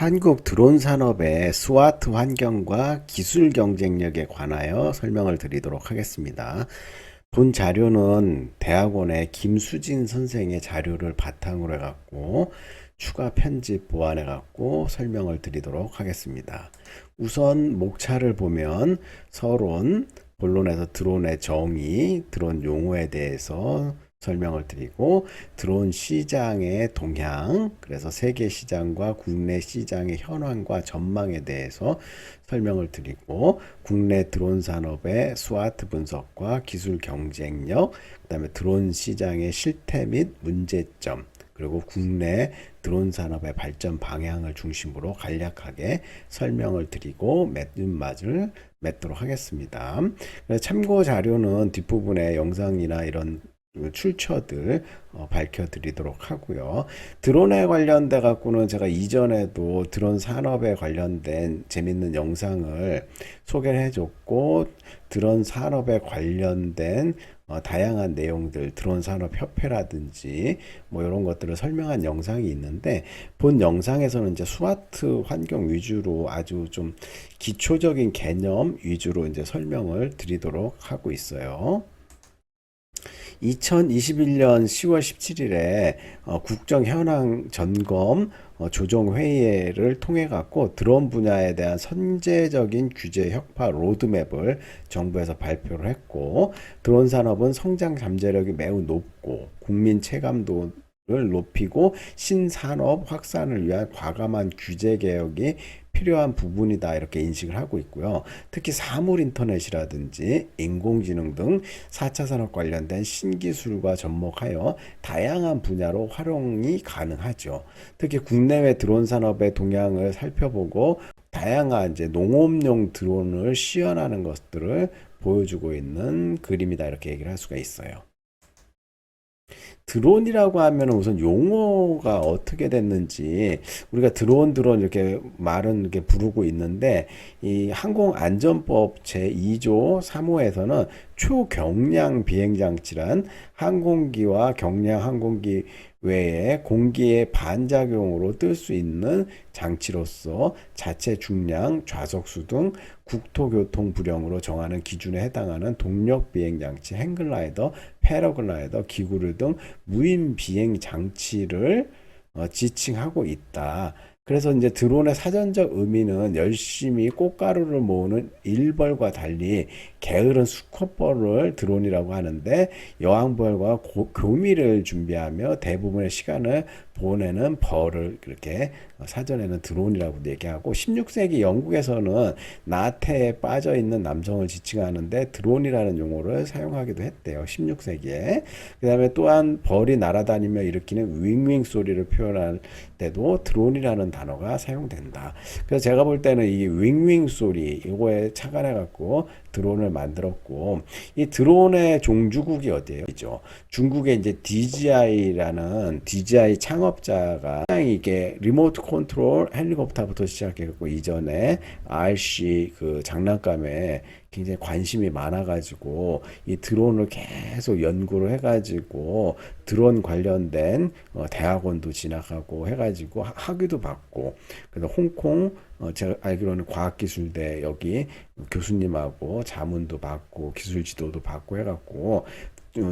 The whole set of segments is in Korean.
한국 드론 산업의 스와트 환경과 기술 경쟁력에 관하여 설명을 드리도록 하겠습니다. 본 자료는 대학원의 김수진 선생의 자료를 바탕으로 해갖고 추가 편집 보완해 갖고 설명을 드리도록 하겠습니다. 우선 목차를 보면 서론, 본론에서 드론의 정의, 드론 용어에 대해서 설명을 드리고 드론 시장의 동향, 그래서 세계 시장과 국내 시장의 현황과 전망에 대해서 설명을 드리고 국내 드론 산업의 스와트 분석과 기술 경쟁력, 그다음에 드론 시장의 실태 및 문제점, 그리고 국내 드론 산업의 발전 방향을 중심으로 간략하게 설명을 드리고 맺음맞을 맺도록 하겠습니다. 참고 자료는 뒷부분에 영상이나 이런 출처들 어, 밝혀드리도록 하고요. 드론에 관련돼 갖고는 제가 이전에도 드론 산업에 관련된 재밌는 영상을 소개를 해줬고 드론 산업에 관련된 어, 다양한 내용들 드론 산업 협회라든지 뭐 이런 것들을 설명한 영상이 있는데 본 영상에서는 이제 스와트 환경 위주로 아주 좀 기초적인 개념 위주로 이제 설명을 드리도록 하고 있어요. 2021년 10월 17일에 어, 국정 현황 점검 어, 조정 회의를 통해 갖고 드론 분야에 대한 선제적인 규제 혁파 로드맵을 정부에서 발표를 했고 드론 산업은 성장 잠재력이 매우 높고 국민 체감도 를 높이고 신산업 확산을 위한 과감한 규제 개혁이 필요한 부분이다 이렇게 인식을 하고 있고요. 특히 사물 인터넷이라든지 인공지능 등 4차 산업 관련된 신기술과 접목하여 다양한 분야로 활용이 가능하죠. 특히 국내외 드론 산업의 동향을 살펴보고 다양한 이제 농업용 드론을 시연하는 것들을 보여주고 있는 그림이다 이렇게 얘기를 할 수가 있어요. 드론이라고 하면 우선 용어가 어떻게 됐는지 우리가 드론 드론 이렇게 말은 이렇게 부르고 있는데 이 항공안전법 제2조 3호에서는 초경량 비행 장치란 항공기와 경량 항공기 외에 공기의 반작용으로 뜰 수 있는 장치로서 자체 중량, 좌석수 등 국토교통 불량으로 정하는 기준에 해당하는 동력 비행 장치, 행글라이더, 패러글라이더, 기구류 등 무인 비행 장치를 어, 지칭하고 있다. 그래서 이제 드론의 사전적 의미는 열심히 꽃가루를 모으는 일벌과 달리 게으른 수컷벌을 드론이라고 하는데 여왕벌과 고, 교미를 준비하며 대부분의 시간을 보내는 벌을 그렇게 사전에는 드론이라고 얘기하고 16세기 영국에서는 나태에 빠져 있는 남성을 지칭하는데 드론이라는 용어를 사용하기도 했대요. 16세기에. 그다음에 또한 벌이 날아다니며 일으키는 윙윙 소리를 표현할 때도 드론이라는 단어가 사용된다. 그래서 제가 볼 때는 이 윙윙 소리 이거에 착안해 갖고 드론을 만들었고 이 드론의 종주국이 어디예요? 중국의 이제 DJI라는 DJI 창업자가 이게 리모트 컨트롤 헬리콥터부터 시작해갖고 이전에 RC 그 장난감에 굉장히 관심이 많아가지고 이 드론을 계속 연구를 해가지고 드론 관련된 어, 대학원도 진학하고 해가지고 학위도 받고 그래서 홍콩 어, 제가 알기로는 과학기술대 여기 교수님하고 자문도 받고 기술 지도도 받고 해갖고 어,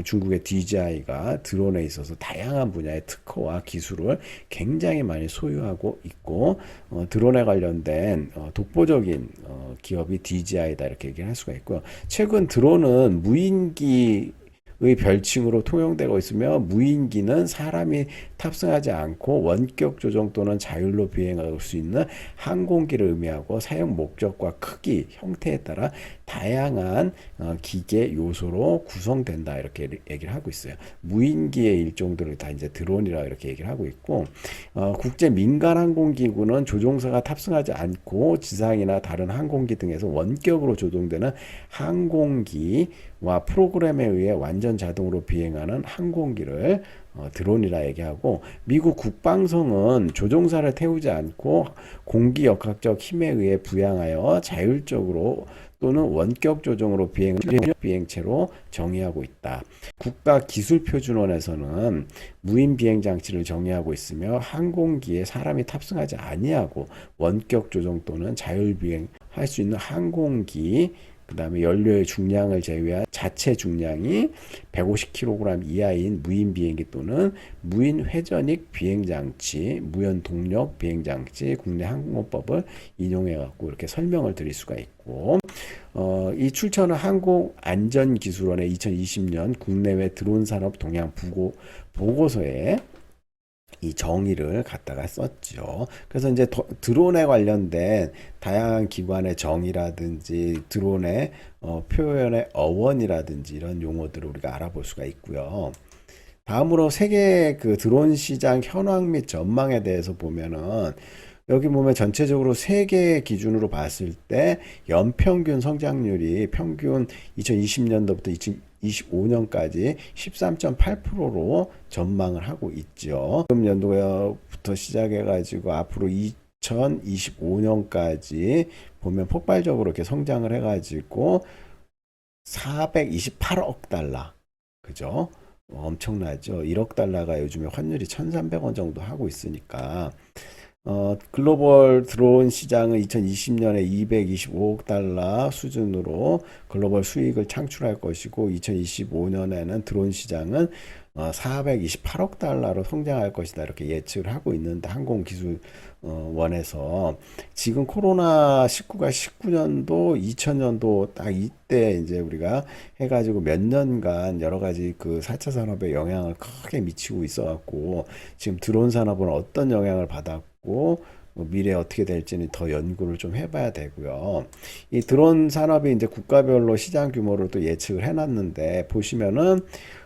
중국의 DJI가 드론에 있어서 다양한 분야의 특허와 기술을 굉장히 많이 소유하고 있고 어, 드론에 관련된 어, 독보적인 어, 기업이 DJI다 이렇게 얘기를 할 수가 있고요. 최근 드론은 무인기 의 별칭으로 통용되고 있으며 무인기는 사람이 탑승하지 않고 원격 조종 또는 자율로 비행할 수 있는 항공기를 의미하고 사용 목적과 크기, 형태에 따라 다양한 어, 기계 요소로 구성된다 이렇게 얘기를 하고 있어요. 무인기의 일종들을 다 이제 드론이라 이렇게 얘기를 하고 있고 어, 국제 민간 항공기구는 조종사가 탑승하지 않고 지상이나 다른 항공기 등에서 원격으로 조종되는 항공기 와 프로그램에 의해 완전 자동으로 비행하는 항공기를 어, 드론이라 얘기하고 미국 국방성은 조종사를 태우지 않고 공기 역학적 힘에 의해 부양하여 자율적으로 또는 원격 조종으로 비행 비행체로 정의하고 있다. 국가 기술 표준원에서는 무인 비행 장치를 정의하고 있으며 항공기에 사람이 탑승하지 아니하고 원격 조종 또는 자율 비행할 수 있는 항공기 그 다음에 연료의 중량을 제외한 자체 중량이 150kg 이하인 무인 비행기 또는 무인 회전익 비행 장치, 무연 동력 비행 장치 국내 항공법을 인용해 갖고 이렇게 설명을 드릴 수가 있고 어, 이 출처는 항공안전기술원의 2020년 국내외 드론 산업 동향 보고, 보고서에 이 정의를 갖다가 썼죠. 그래서 이제 더- 드론에 관련된 다양한 기관의 정의라든지 드론의 어, 표현의 어원이라든지 이런 용어들을 우리가 알아볼 수가 있고요. 다음으로 세계 그 드론 시장 현황 및 전망에 대해서 보면은 여기 보면 전체적으로 세계 기준으로 봤을 때 연평균 성장률이 평균 2020년도부터 2025년까지 13.8%로 전망을 하고 있죠. 지금 연도부터 시작해 가지고 앞으로 2025년까지 보면 폭발적으로 이렇게 성장을 해 가지고 428억 달러. 그죠? 엄청나죠. 1억 달러가 요즘에 환율이 1,300원 정도 하고 있으니까 어, 글로벌 드론 시장은 2020년에 225억 달러 수준으로 글로벌 수익을 창출할 것이고 2025년에는 드론 시장은 어, 428억 달러로 성장할 것이다 이렇게 예측을 하고 있는데 항공기술원에서. 지금 코로나 19가 19년도 2000년도 딱 이때 이제 우리가 해가지고 몇 년간 여러 가지 그 4차 산업에 영향을 크게 미치고 있어 갖고 지금 드론 산업은 어떤 영향을 받았고 뭐 미래에 어떻게 될지는 더 연구를 좀 해봐야 되고요. 이 드론 산업이 이제 국가별로 시장 규모를 또 예측을 해놨는데 보시면은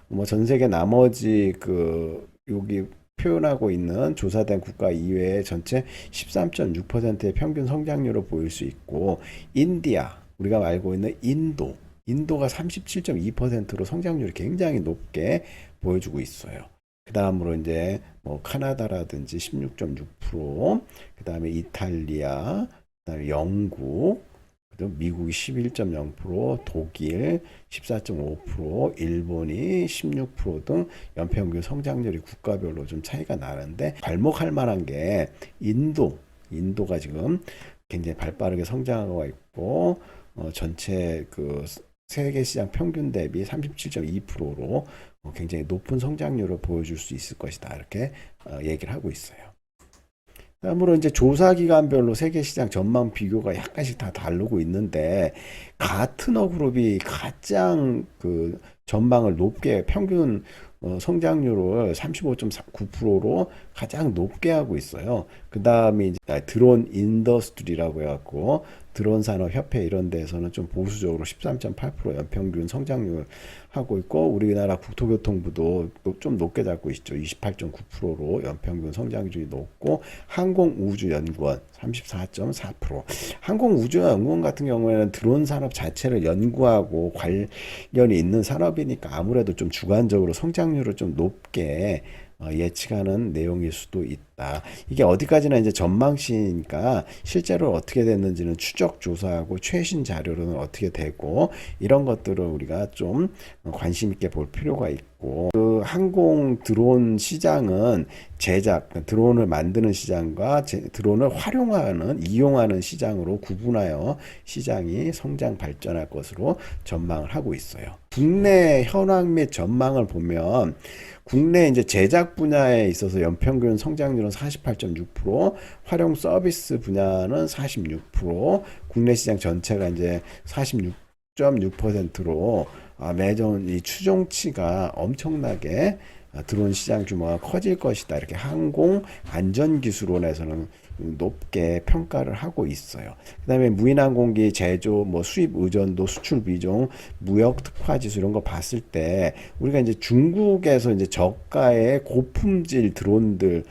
뭐 전 세계 나머지 그 여기 표현하고 있는 조사된 국가 이외에 전체 13.6%의 평균 성장률을 보일 수 있고 인디아 우리가 알고 있는 인도 인도가 37.2%로 성장률이 굉장히 높게 보여주고 있어요. 그 다음으로 이제 뭐 카나다라든지 16.6%, 그 다음에 이탈리아, 그 다음에 영국, 그다음 미국이 11.0%, 독일 14.5%, 일본이 16%등 연평균 성장률이 국가별로 좀 차이가 나는데 발목할 만한 게 인도, 인도가 지금 굉장히 발빠르게 성장하고 있고 어, 전체 그 세계 시장 평균 대비 37.2%로 어, 굉장히 높은 성장률을 보여줄 수 있을 것이다 이렇게 어, 얘기를 하고 있어요. 다음으로 이제 조사 기관별로 세계 시장 전망 비교가 약간씩 다 다르고 있는데 가트너 그룹이 가장 그 전망을 높게 평균 어, 성장률을 35.9%로 가장 높게 하고 있어요. 그 다음에 이제 드론 인더스트리라고 해갖고 드론 산업 협회 이런 데에서는 좀 보수적으로 13.8% 연평균 성장률 하고 있고 우리나라 국토교통부도 좀 높게 잡고 있죠. 28.9%로 연평균 성장률이 높고 항공우주연구원 34.4%. 항공우주연구원 같은 경우에는 드론 산업 자체를 연구하고 관련이 있는 산업이니까 아무래도 좀 주관적으로 성장률을 좀 높게 어, 예측하는 내용일 수도 있다. 이게 어디까지나 이제 전망시니까 실제로 어떻게 됐는지는 추적 조사하고 최신 자료로는 어떻게 되고 이런 것들을 우리가 좀 관심 있게 볼 필요가 있고 그 항공 드론 시장은 제작 드론을 만드는 시장과 제- 드론을 활용하는 이용하는 시장으로 구분하여 시장이 성장 발전할 것으로 전망을 하고 있어요. 국내 현황 및 전망을 보면 국내 이제 제작 분야에 있어서 연평균 성장률은 48.6%, 활용 서비스 분야는 46%, 국내 시장 전체가 이제 46.6%로 아, 매년 이 추종치가 엄청나게 아, 드론 시장 규모가 커질 것이다. 이렇게 항공 안전 기술원에서는 높게 평가를 하고 있어요. 그다음에 무인항공기 제조, 뭐 수입 의존도, 수출 비중, 무역 특화 지수 이런 거 봤을 때 우리가 이제 중국에서 이제 저가의 고품질 드론들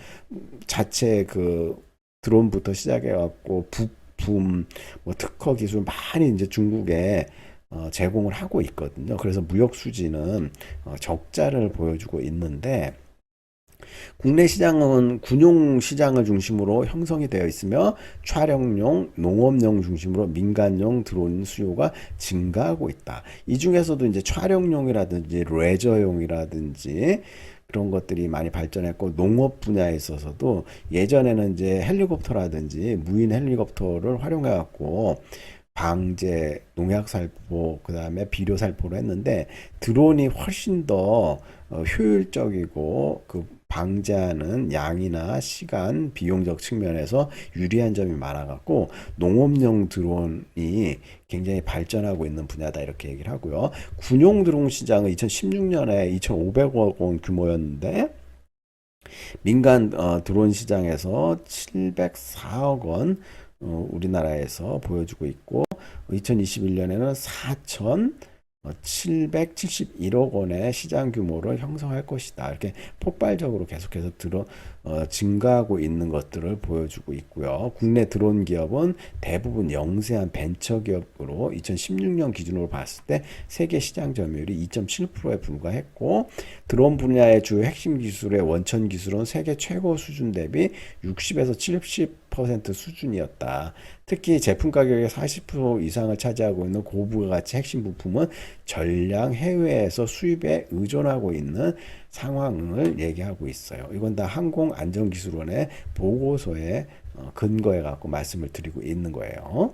자체 그 드론부터 시작해 갖고 부품, 뭐 특허 기술 많이 이제 중국에 어, 제공을 하고 있거든요. 그래서 무역 수지는 어, 적자를 보여주고 있는데 국내 시장은 군용 시장을 중심으로 형성이 되어 있으며 촬영용, 농업용 중심으로 민간용 드론 수요가 증가하고 있다. 이 중에서도 이제 촬영용이라든지 레저용이라든지 그런 것들이 많이 발전했고 농업 분야에 있어서도 예전에는 이제 헬리콥터라든지 무인 헬리콥터를 활용해 갖고 방제, 농약 살포, 그 다음에 비료 살포를 했는데 드론이 훨씬 더 어, 효율적이고 그 방제하는 양이나 시간, 비용적 측면에서 유리한 점이 많아갖고 농업용 드론이 굉장히 발전하고 있는 분야다 이렇게 얘기를 하고요. 군용 드론 시장은 2016년에 2,500억 원 규모였는데 민간 어, 드론 시장에서 704억 원 어, 우리나라에서 보여주고 있고 2021년에는 4천 771억 원의 시장 규모를 형성할 것이다. 이렇게 폭발적으로 계속해서 들어 어, 증가하고 있는 것들을 보여주고 있고요. 국내 드론 기업은 대부분 영세한 벤처 기업으로 2016년 기준으로 봤을 때 세계 시장 점유율이 2.7%에 불과했고 드론 분야의 주요 핵심 기술의 원천 기술은 세계 최고 수준 대비 60에서 70% 수준이었다. 특히 제품 가격의 40% 이상을 차지하고 있는 고부가가치 핵심 부품은 전량 해외에서 수입에 의존하고 있는 상황을 얘기하고 있어요. 이건 다 항공안전기술원의 보고서에 어, 근거해 갖고 말씀을 드리고 있는 거예요.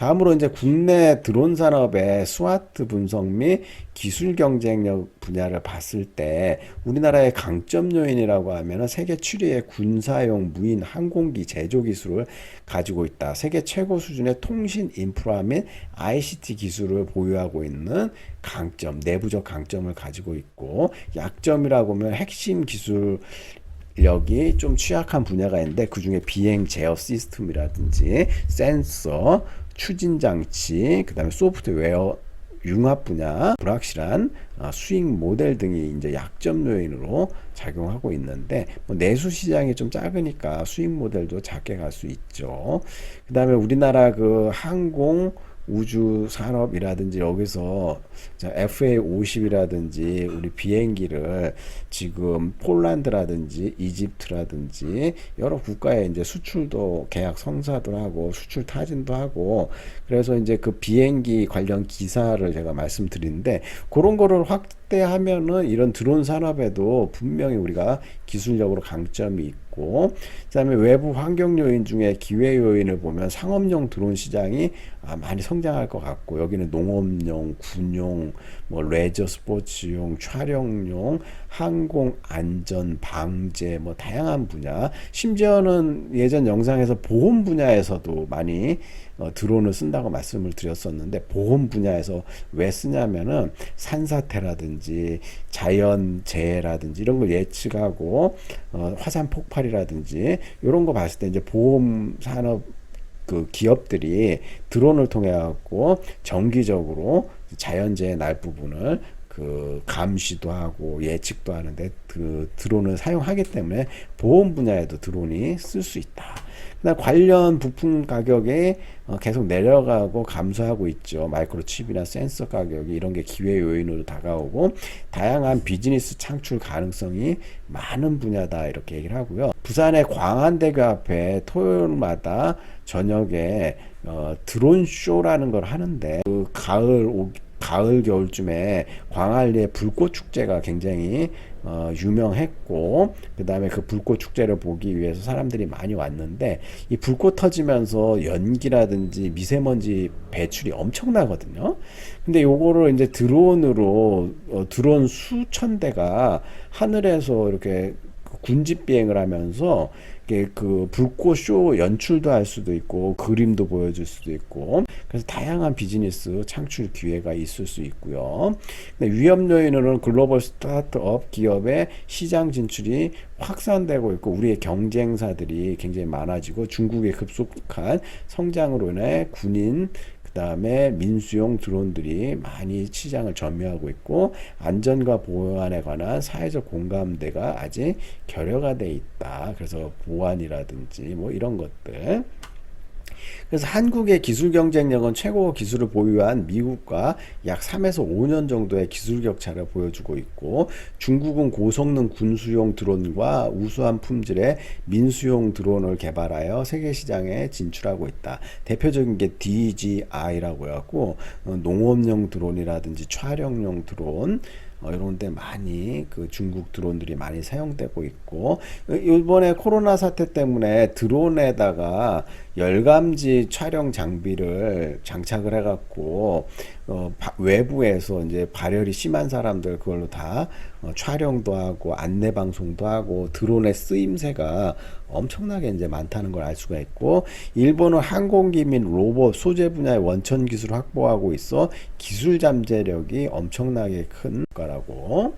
다음으로 이제 국내 드론 산업의 스와트 분석 및 기술 경쟁력 분야를 봤을 때 우리나라의 강점 요인이라고 하면은 세계 7위의 군사용 무인 항공기 제조 기술을 가지고 있다. 세계 최고 수준의 통신 인프라 및 ICT 기술을 보유하고 있는 강점, 내부적 강점을 가지고 있고 약점이라고 하면 핵심 기술 력이 좀 취약한 분야가 있는데 그 중에 비행 제어 시스템이라든지 센서, 추진 장치, 그다음에 소프트웨어 융합 분야, 불확실한 어, 수익 모델 등이 이제 약점 요인으로 작용하고 있는데 뭐 내수 시장이 좀 작으니까 수익 모델도 작게 갈 수 있죠. 그다음에 우리나라 그 항공 우주 산업이라든지 여기서 FA50이라든지 우리 비행기를 지금 폴란드라든지 이집트라든지 여러 국가에 이제 수출도 계약 성사도 하고 수출 타진도 하고 그래서 이제 그 비행기 관련 기사를 제가 말씀드리는데 그런 거를 확대하면은 이런 드론 산업에도 분명히 우리가 기술력으로 강점이 있고 그 다음에 외부 환경 요인 중에 기회 요인을 보면 상업용 드론 시장이 아, 많이 성장할 것 같고 여기는 농업용, 군용, 뭐 레저 스포츠용, 촬영용, 항공 안전 방제 뭐 다양한 분야. 심지어는 예전 영상에서 보험 분야에서도 많이 어, 드론을 쓴다고 말씀을 드렸었는데 보험 분야에서 왜 쓰냐면은 산사태라든지 자연 재해라든지 이런 걸 예측하고 어, 화산 폭발이라든지 이런 거 봤을 때 이제 보험 산업 그 기업들이 드론을 통해 갖고 정기적으로 자연재해 날 부분을 그 감시도 하고 예측도 하는데 그 드론을 사용하기 때문에 보험 분야에도 드론이 쓸 수 있다. 그다음 관련 부품 가격이 어, 계속 내려가고 감소하고 있죠. 마이크로칩이나 센서 가격이 이런 게 기회 요인으로 다가오고 다양한 비즈니스 창출 가능성이 많은 분야다 이렇게 얘기를 하고요. 부산의 광안대교 앞에 토요일마다 저녁에 어, 드론 쇼라는 걸 하는데 그 가을 오, 가을 겨울쯤에 광안리의 불꽃 축제가 굉장히 어, 유명했고 그 다음에 그 불꽃 축제를 보기 위해서 사람들이 많이 왔는데 이 불꽃 터지면서 연기라든지 미세먼지 배출이 엄청나거든요. 근데 요거를 이제 드론으로 어, 드론 수천 대가 하늘에서 이렇게 군집 비행을 하면서 그 불꽃 쇼 연출도 할 수도 있고 그림도 보여줄 수도 있고 그래서 다양한 비즈니스 창출 기회가 있을 수 있고요. 위험 요인으로는 글로벌 스타트업 기업의 시장 진출이 확산되고 있고 우리의 경쟁사들이 굉장히 많아지고 중국의 급속한 성장으로 인해 군인 그 다음에 민수용 드론들이 많이 시장을 점유하고 있고 안전과 보안에 관한 사회적 공감대가 아직 결여가 돼 있다. 그래서 보안이라든지 뭐 이런 것들 그래서 한국의 기술 경쟁력은 최고 기술을 보유한 미국과 약 3에서 5년 정도의 기술 격차를 보여주고 있고 중국은 고성능 군수용 드론과 우수한 품질의 민수용 드론을 개발하여 세계 시장에 진출하고 있다. 대표적인 게 DJI라고 해갖고 어, 농업용 드론이라든지 촬영용 드론 어, 이런 데 많이 그 중국 드론들이 많이 사용되고 있고 어, 이번에 코로나 사태 때문에 드론에다가 열감지 촬영 장비를 장착을 해갖고 어, 바- 외부에서 이제 발열이 심한 사람들 그걸로 다 어, 촬영도 하고 안내 방송도 하고 드론의 쓰임새가 엄청나게 이제 많다는 걸 알 수가 있고 일본은 항공기 및 로봇 소재 분야의 원천 기술을 확보하고 있어 기술 잠재력이 엄청나게 큰 거라고.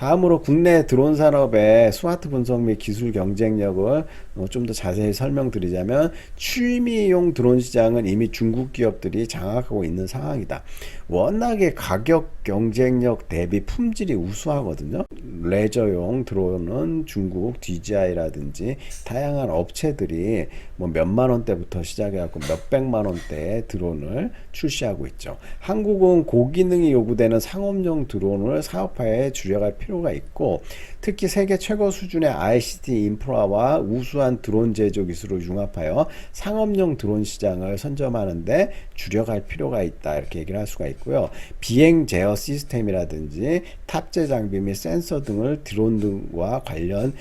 다음으로 국내 드론 산업의 스마트 분석 및 기술 경쟁력을 어, 좀더 자세히 설명드리자면 취미용 드론 시장은 이미 중국 기업들이 장악하고 있는 상황이다. 워낙에 가격 경쟁력 대비 품질이 우수하거든요. 레저용 드론은 중국 DJI라든지 다양한 업체들이 뭐 몇만 원대부터 시작해갖고 몇백만 원대의 드론을 출시하고 있죠. 한국은 고기능이 요구되는 상업용 드론을 사업화에 주력할 필요 가 있고 특히 세계 최고 수준의 ICT 인프라와 우수한 드론 제조 기술을 융합하여 상업용 드론 시장을 선점하는데 주력할 필요가 있다 이렇게 얘기를 할 수가 있고요. 비행 제어 시스템이라든지 탑재 장비 및 센서 등을 드론 등과 관련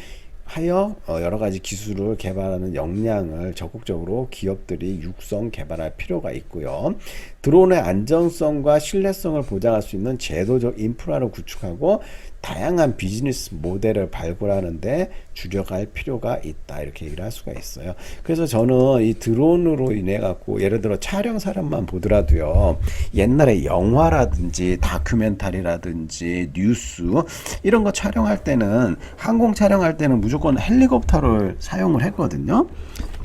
하여 어, 여러 가지 기술을 개발하는 역량을 적극적으로 기업들이 육성 개발할 필요가 있고요. 드론의 안정성과 신뢰성을 보장할 수 있는 제도적 인프라를 구축하고 다양한 비즈니스 모델을 발굴하는데 주력할 필요가 있다 이렇게 얘기를 할 수가 있어요. 그래서 저는 이 드론으로 인해 갖고 예를 들어 촬영 사람만 보더라도요 옛날에 영화라든지 다큐멘터리라든지 뉴스 이런 거 촬영할 때는 항공 촬영할 때는 무조건 헬리콥터를 사용을 했거든요.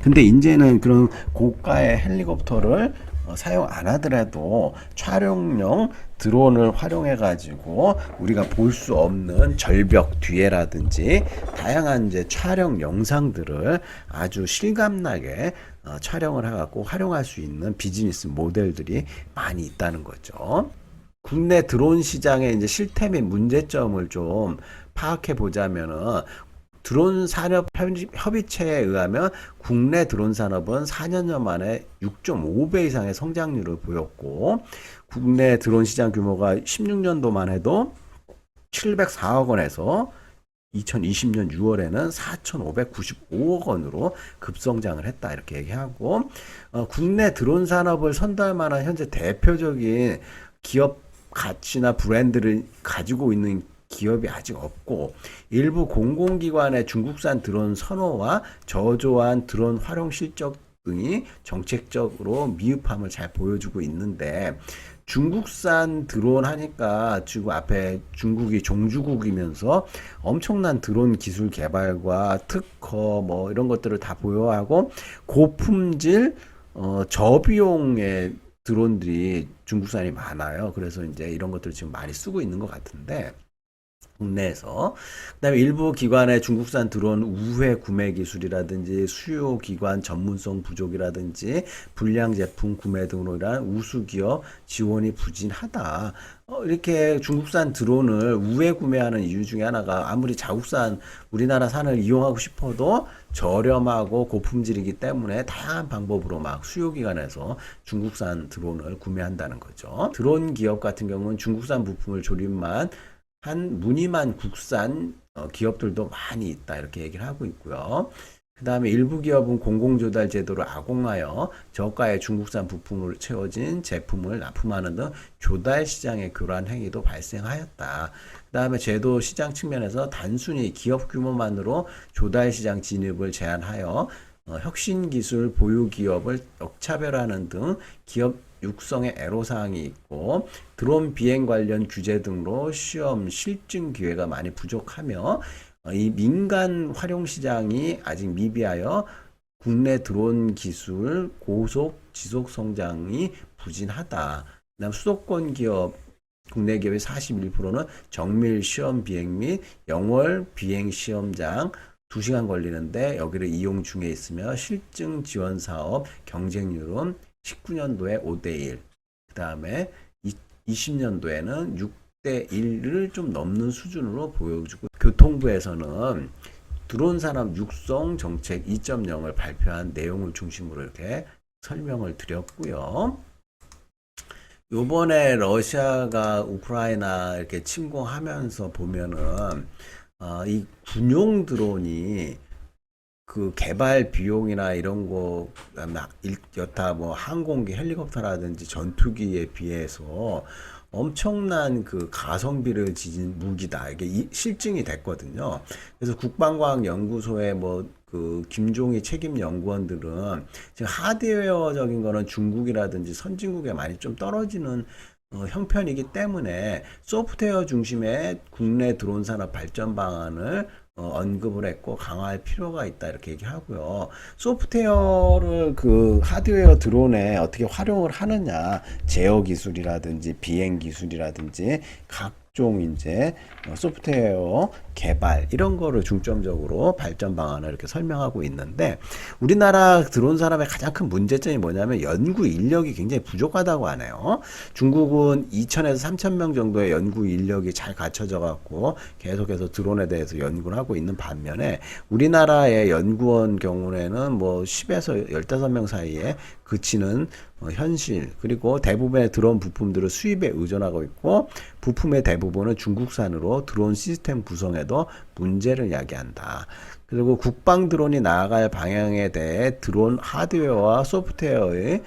근데 이제는 그런 고가의 헬리콥터를 어, 사용 안 하더라도 촬영용 드론을 활용해 가지고 우리가 볼 수 없는 절벽 뒤에라든지 다양한 이제 촬영 영상들을 아주 실감나게 어, 촬영을 해 갖고 활용할 수 있는 비즈니스 모델들이 많이 있다는 거죠. 국내 드론 시장의 이제 실태 및 문제점을 좀 파악해 보자면은 드론 산업 협의- 협의체에 의하면 국내 드론 산업은 4년여 만에 6.5배 이상의 성장률을 보였고 국내 드론 시장 규모가 16년도만 해도 704억 원에서 2020년 6월에는 4,595억 원으로 급성장을 했다 이렇게 얘기하고 어, 국내 드론 산업을 선도할 만한 현재 대표적인 기업 가치나 브랜드를 가지고 있는 기업이 아직 없고 일부 공공기관의 중국산 드론 선호와 저조한 드론 활용 실적 등이 정책적으로 미흡함을 잘 보여주고 있는데 중국산 드론 하니까 지금 앞에 중국이 종주국이면서 엄청난 드론 기술 개발과 특허 뭐 이런 것들을 다 보유하고 고품질 어 저비용의 드론들이 중국산이 많아요. 그래서 이제 이런 것들을 지금 많이 쓰고 있는 것 같은데 국내에서 그다음에 일부 기관의 중국산 드론 우회 구매 기술이라든지 수요 기관 전문성 부족이라든지 불량 제품 구매 등으로 인한 우수 기업 지원이 부진하다. 어, 이렇게 중국산 드론을 우회 구매하는 이유 중에 하나가 아무리 자국산 우리나라 산을 이용하고 싶어도 저렴하고 고품질이기 때문에 다양한 방법으로 막 수요 기관에서 중국산 드론을 구매한다는 거죠. 드론 기업 같은 경우는 중국산 부품을 조립만 한 무늬만 국산 어, 기업들도 많이 있다 이렇게 얘기를 하고 있고요. 그 다음에 일부 기업은 공공조달 제도를 악용하여 저가의 중국산 부품을 채워진 제품을 납품하는 등 조달 시장의 교란 행위도 발생하였다. 그 다음에 제도 시장 측면에서 단순히 기업 규모만으로 조달 시장 진입을 제한하여 어, 혁신 기술 보유 기업을 역차별하는 등 기업 육성의 애로사항이 있고 드론 비행 관련 규제 등으로 시험 실증 기회가 많이 부족하며 어, 이 민간 활용 시장이 아직 미비하여 국내 드론 기술 고속 지속 성장이 부진하다. 그다음 수도권 기업 국내 기업의 41%는 정밀 시험 비행 및 영월 비행 시험장 2시간 걸리는데 여기를 이용 중에 있으며 실증 지원 사업 경쟁률은 19년도에 5대 1. 그 다음에 20년도에는 6대 1을 좀 넘는 수준으로 보여주고 교통부에서는 드론 산업 육성 정책 2.0을 발표한 내용을 중심으로 이렇게 설명을 드렸고요. 요번에 러시아가 우크라이나 이렇게 침공하면서 보면은 어, 이 군용 드론이 그 개발 비용이나 이런 거 여타 뭐 항공기 헬리콥터라든지 전투기에 비해서 엄청난 그 가성비를 지닌 무기다. 이게 이- 실증이 됐거든요. 그래서 국방과학연구소의 뭐 그 김종희 책임 연구원들은 지금 하드웨어적인 거는 중국이라든지 선진국에 많이 좀 떨어지는 어, 형편이기 때문에 소프트웨어 중심의 국내 드론 산업 발전 방안을 어, 언급을 했고 강화할 필요가 있다 이렇게 얘기하고요. 소프트웨어를 그 하드웨어 드론에 어떻게 활용을 하느냐 제어 기술이라든지 비행 기술이라든지 각종 이제 어, 소프트웨어 개발 이런 거를 중점적으로 발전 방안을 이렇게 설명하고 있는데 우리나라 드론 산업의 가장 큰 문제점이 뭐냐면 연구 인력이 굉장히 부족하다고 하네요. 중국은 2천에서 3천 명 정도의 연구 인력이 잘 갖춰져 갖고 계속해서 드론에 대해서 연구를 하고 있는 반면에 우리나라의 연구원 경우에는 뭐 10에서 15명 사이에 그치는 어, 현실 그리고 대부분의 드론 부품들을 수입에 의존하고 있고 부품의 대부분은 중국산으로 드론 시스템 구성에 도 문제를 야기한다. 그리고 국방 드론이 나아갈 방향에 대해 드론 하드웨어와 소프트웨어의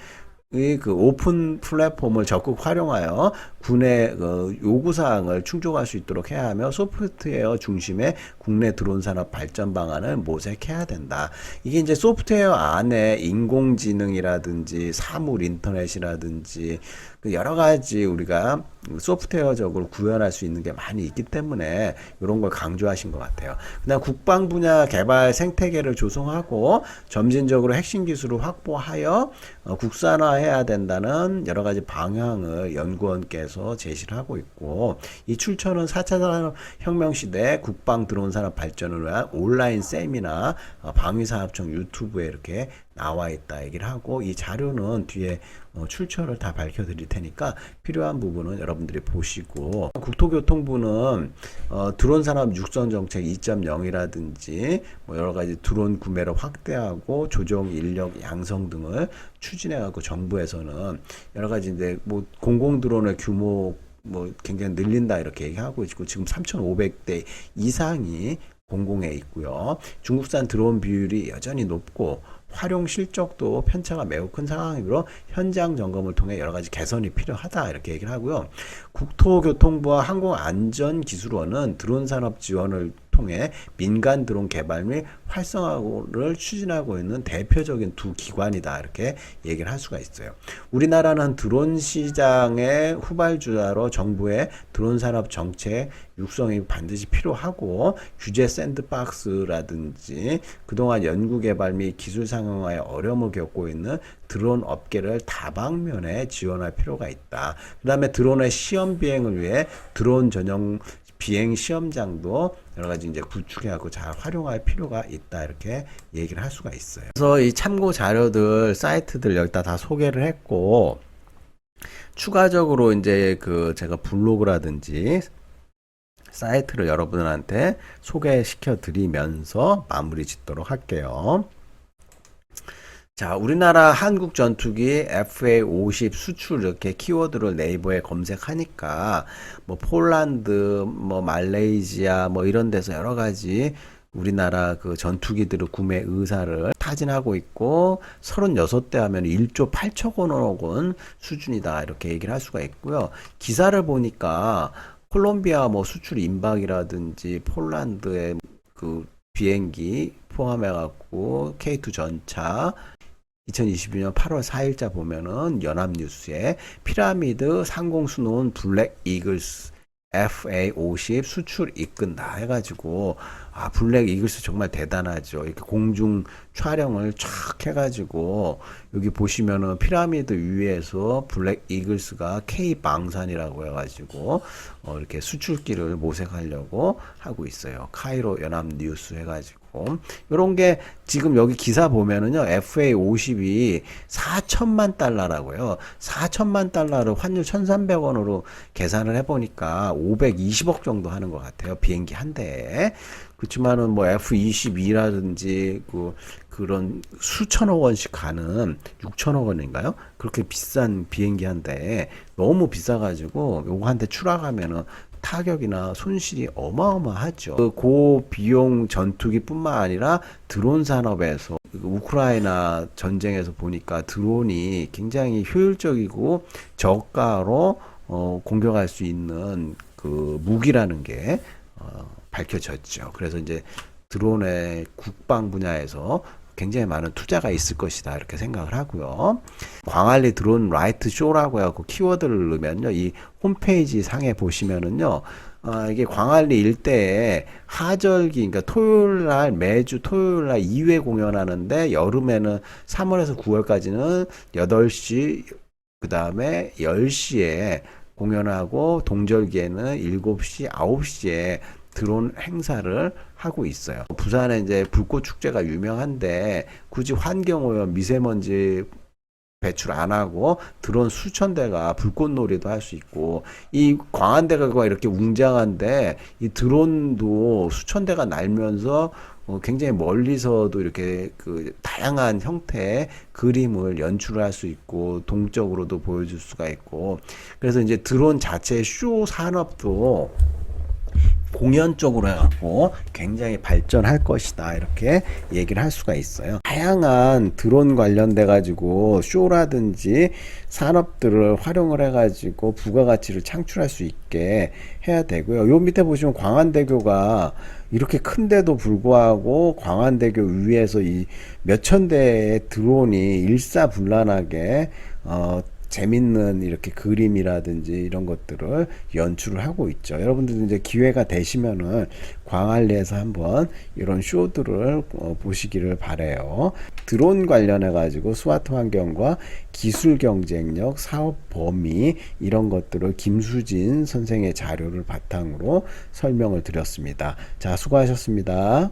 이그 오픈 플랫폼을 적극 활용하여 군의 그 요구 사항을 충족할 수 있도록 해야 하며 소프트웨어 중심의 국내 드론 산업 발전 방안을 모색해야 된다. 이게 이제 소프트웨어 안에 인공지능이라든지 사물 인터넷이라든지 그 여러 가지 우리가 소프트웨어적으로 구현할 수 있는 게 많이 있기 때문에 이런 걸 강조하신 것 같아요. 그다음 국방 분야 개발 생태계를 조성하고 점진적으로 핵심 기술을 확보하여 어, 국산화해야 된다는 여러 가지 방향을 연구원께서 제시를 하고 있고 이 출처는 4차 산업혁명 시대 국방 드론 산업 발전을 위한 온라인 세미나 어, 방위산업청 유튜브에 이렇게 나와 있다 얘기를 하고 이 자료는 뒤에 어, 출처를 다 밝혀 드릴 테니까 필요한 부분은 여러분들이 보시고 국토교통부는 어, 드론 산업 육성 정책 2.0이라든지 뭐 여러 가지 드론 구매를 확대하고 조정 인력 양성 등을 추진해 갖고 정부에서는 여러 가지 이제 뭐 공공 드론의 규모 뭐 굉장히 늘린다 이렇게 얘기하고 있고 지금 3,500대 이상이 공공에 있고요. 중국산 드론 비율이 여전히 높고 활용 실적도 편차가 매우 큰 상황이므로 현장 점검을 통해 여러 가지 개선이 필요하다 이렇게 얘기를 하고요. 국토교통부와 항공안전기술원은 드론 산업 지원을 통해 민간 드론 개발 및 활성화를 추진하고 있는 대표적인 두 기관이다 이렇게 얘기를 할 수가 있어요. 우리나라는 드론 시장의 후발주자로 정부의 드론 산업 정책 육성이 반드시 필요하고 규제 샌드박스라든지 그동안 연구 개발 및 기술 상용화에 어려움을 겪고 있는 드론 업계를 다방면에 지원할 필요가 있다. 그 다음에 드론의 시험 비행을 위해 드론 전용 비행 시험장도 여러 가지 이제 구축해하고 잘 활용할 필요가 있다 이렇게 얘기를 할 수가 있어요. 그래서 이 참고 자료들 사이트들 여기다 다 소개를 했고 추가적으로 이제 그 제가 블로그라든지 사이트를 여러분들한테 소개시켜 드리면서 마무리 짓도록 할게요. 자, 우리나라 한국 전투기 FA50 수출 이렇게 키워드를 네이버에 검색하니까 뭐 폴란드, 뭐 말레이시아 뭐 이런 데서 여러 가지 우리나라 그 전투기들의 구매 의사를 타진하고 있고 36대 하면 1조 8천억 원 수준이다 이렇게 얘기를 할 수가 있고요. 기사를 보니까 콜롬비아 뭐 수출 임박이라든지 폴란드의 그 비행기 포함해 갖고 K2 전차 2022년 8월 4일자 보면은 연합뉴스에 피라미드 상공수노원 블랙 이글스 FA50 수출 이끈다 해가지고 아, 블랙 이글스 정말 대단하죠. 이렇게 공중 촬영을 쫙 해가지고 여기 보시면은 피라미드 위에서 블랙 이글스가 K 방산이라고 해가지고 어, 이렇게 수출기를 모색하려고 하고 있어요. 카이로 연합 뉴스 해가지고 이런 게 지금 여기 기사 보면은요 FA 50이 4천만 달러라고요. 4천만 달러를 환율 1,300원으로 계산을 해보니까 520억 정도 하는 것 같아요. 비행기 한 대에. 그렇지만은 뭐 F22라든지 그 그런 수천억 원씩 가는 6천억 원인가요? 그렇게 비싼 비행기 한 대에 너무 비싸가지고 요거 한 대 추락하면은 타격이나 손실이 어마어마하죠. 그 고비용 전투기뿐만 아니라 드론 산업에서 그 우크라이나 전쟁에서 보니까 드론이 굉장히 효율적이고 저가로 어, 공격할 수 있는 그 무기라는 게 어, 밝혀졌죠. 그래서 이제 드론의 국방 분야에서 굉장히 많은 투자가 있을 것이다 이렇게 생각을 하고요. 광안리 드론 라이트 쇼라고 하고 키워드를 넣으면요, 이 홈페이지 상에 보시면은요, 아, 이게 광안리 일대에 하절기, 그러니까 토요일 날, 매주 토요일 날 2회 공연하는데, 여름에는 3월에서 9월까지는 8시, 그 다음에 10시에 공연하고, 동절기에는 7시, 9시에 드론 행사를 하고 있어요. 부산에 이제 불꽃 축제가 유명한데, 굳이 환경 오염, 미세먼지 배출 안 하고 드론 수천 대가 불꽃놀이도 할 수 있고 이 광안대가 이렇게 웅장한데 이 드론도 수천 대가 날면서 어, 굉장히 멀리서도 이렇게 그 다양한 형태의 그림을 연출할 수 있고 동적으로도 보여줄 수가 있고 그래서 이제 드론 자체의 쇼 산업도 공연 쪽으로 해갖고 굉장히 발전할 것이다 이렇게 얘기를 할 수가 있어요. 다양한 드론 관련돼 가지고 쇼라든지 산업들을 활용을 해가지고 부가가치를 창출할 수 있게 해야 되고요. 요 밑에 보시면 광안대교가 이렇게 큰데도 불구하고 광안대교 위에서 이 몇천 대의 드론이 일사불란하게 어 재밌는 이렇게 그림이라든지 이런 것들을 연출을 하고 있죠. 여러분들도 이제 기회가 되시면은 광안리에서 한번 이런 쇼들을 어, 보시기를 바래요. 드론 관련해 가지고 스와트 환경과 기술 경쟁력, 사업 범위 이런 것들을 김수진 선생의 자료를 바탕으로 설명을 드렸습니다. 자, 수고하셨습니다.